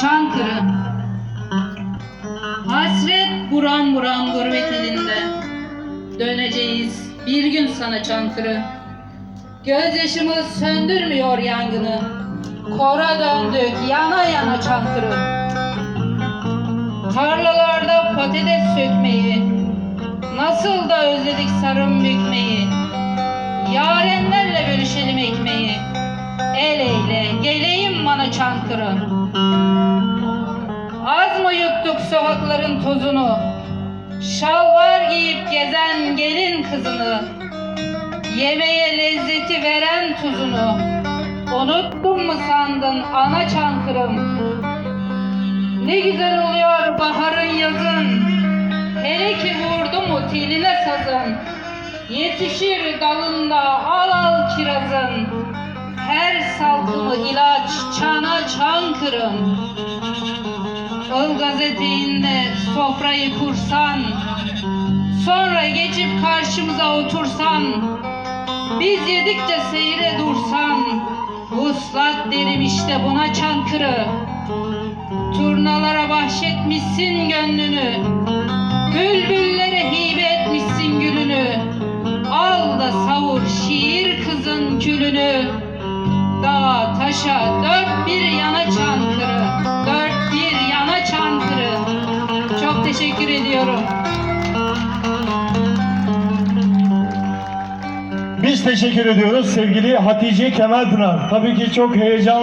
Çankırı. Hasret buram buram gurbet elinde. Döneceğiz bir gün sana Çankırı. Gözyaşımız söndürmüyor yangını. Kora döndük yana yana Çankırı. Tarlalarda patates sökmeyi Nasıl da özledik sarım bükmeyi. Yarenlerle bölüşelim ekmeği Çankırı Az mı yuttuk sokakların tozunu? Şalvar giyip gezen gelin kızını. Yemeğe lezzeti veren tuzunu. Unuttun mu sandın ana Çankırım Ne güzel oluyor baharın yazın. Hele ki vurdu mu teline sazın. Yetişir dalında al al kirazın. Her salkımı ilaç çana çankırım Al gazeteyinde sofrayı kursan Sonra geçip karşımıza otursan Biz yedikçe seyre dursan Vuslat derim işte buna çankırı Turnalara bahşetmişsin gönlünü Bülbüllere hibe etmişsin gülünü. Al da savur şiir kızın külünü Taşa dört bir yana çankırı Dört bir yana çankırı Çok teşekkür ediyorum. Biz teşekkür ediyoruz sevgili Hatice Kemal Pınar. Tabii ki çok heyecanlı.